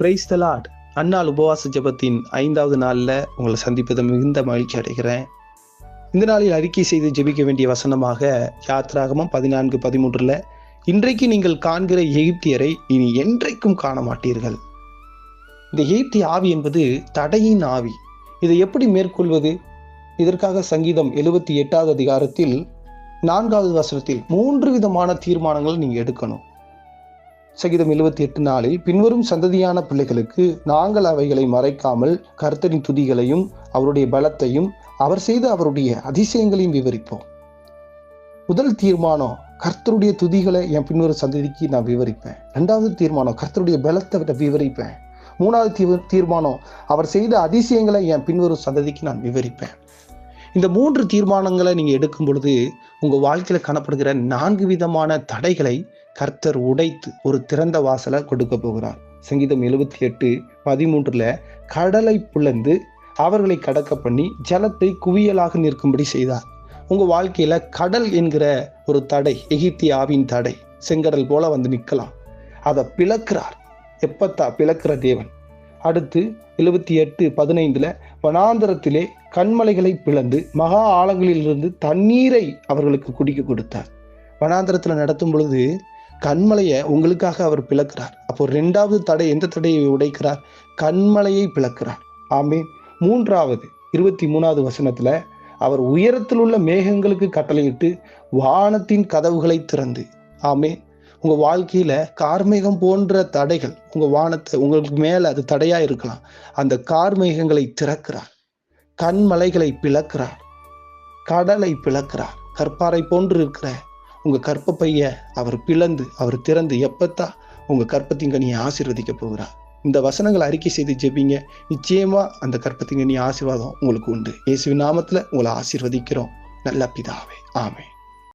Praise the lot அன்னாள் உபவாச ஜெபத்தின் ஐந்தாவது நாளில் உங்களை சந்திப்பதை மிகுந்த மகிழ்ச்சி அடைகிறேன். இந்த நாளில் அறிக்கை செய்து ஜெபிக்க வேண்டிய வசனமாக யாத்ராகமம் பதினான்கு பதிமூன்றில் இன்றைக்கு நீங்கள் காண்கிற எகிப்தியரை இனி என்றைக்கும் காண மாட்டீர்கள் இந்த எகிப்திய ஆவி என்பது தடையின் ஆவி. இதை எப்படி மேற்கொள்வது? இதற்காக சங்கீதம் எழுபத்தி எட்டாவது அதிகாரத்தில் நான்காவது வசனத்தில் மூன்று விதமான தீர்மானங்கள் நீங்கள் எடுக்கணும். சகிதம் எழுபத்தி எட்டு நாளில் பின்வரும் சந்ததியான பிள்ளைகளுக்கு நாங்கள் அவைகளை மறைக்காமல் கர்த்தரின் துதிகளையும் அவருடைய பலத்தையும் அவர் செய்த அவருடைய அதிசயங்களையும் விவரிப்போம். முதல் தீர்மானம் கர்த்தருடைய துதிகளை என் பின்வரும் சந்ததிக்கு நான் விவரிப்பேன். ரெண்டாவது தீர்மானம் கர்த்தருடைய பலத்தை விவரிப்பேன். மூணாவது தீ தீர்மானம் அவர் செய்த அதிசயங்களை என் பின்வரும் சந்ததிக்கு நான் விவரிப்பேன். இந்த மூன்று தீர்மானங்களை நீங்கள் எடுக்கும் பொழுது உங்கள் வாழ்க்கையில் காணப்படுகிற நான்கு விதமான தடைகளை கர்த்தர் உடைத்து ஒரு திறந்த வாசலை கொடுக்க போகிறார். சங்கீதம் எழுபத்தி எட்டு பதிமூன்றுல கடலை புலந்து அவர்களை கடக்க பண்ணி ஜலத்தை குவியலாக நிற்கும்படி செய்தார். உங்க வாழ்க்கையில கடல் என்கிற ஒரு தடை எகிப்தி ஆவின் தடை செங்கடல் போல வந்து நிற்கலாம். அதை பிளக்கிறார். எப்பத்தா பிளக்கிற தேவன்? அடுத்து எழுபத்தி எட்டு பதினைந்துல வனாந்தரத்திலே கண்மலைகளை பிளந்து மகா ஆழங்களிலிருந்து தண்ணீரை அவர்களுக்கு குடிக்க கொடுத்தார். வனாந்தரத்தில் நடத்தும் பொழுது கண்மலையை உங்களுக்காக அவர் பிளக்கிறார். அப்போ ரெண்டாவது தடை எந்த தடையை உடைக்கிறார்? கண்மலையை பிளக்கிறார். ஆமே மூன்றாவது இருபத்தி மூணாவது வசனத்துல அவர் உயரத்தில் உள்ள மேகங்களுக்கு கட்டளையிட்டு வானத்தின் கதவுகளை திறந்து. ஆமே உங்க வாழ்க்கையில கார்மேகம் போன்ற தடைகள் உங்க வானத்தை உங்களுக்கு மேல அது தடையா இருக்கலாம். அந்த கார்மேகங்களை திறக்கிறார். கண்மலைகளை பிளக்கிறார். கடலை பிளக்கிறார். கற்பாறை போன்று இருக்கிற உங்கள் கற்ப பைய அவர் பிளந்து அவர் திறந்து எப்பத்தா உங்கள் கற்பத்தின் கனியை ஆசீர்வதிக்க போகிறார் இந்த வசனங்களை அறிக்கை செய்து ஜெபிங்க. நிச்சயமாக அந்த கற்பத்தின் கனி ஆசீர்வாதம் உங்களுக்கு உண்டு. இயேசுவின் நாமத்தில் உங்களை ஆசீர்வதிக்கிறோம். நல்ல பிதாவே. ஆமே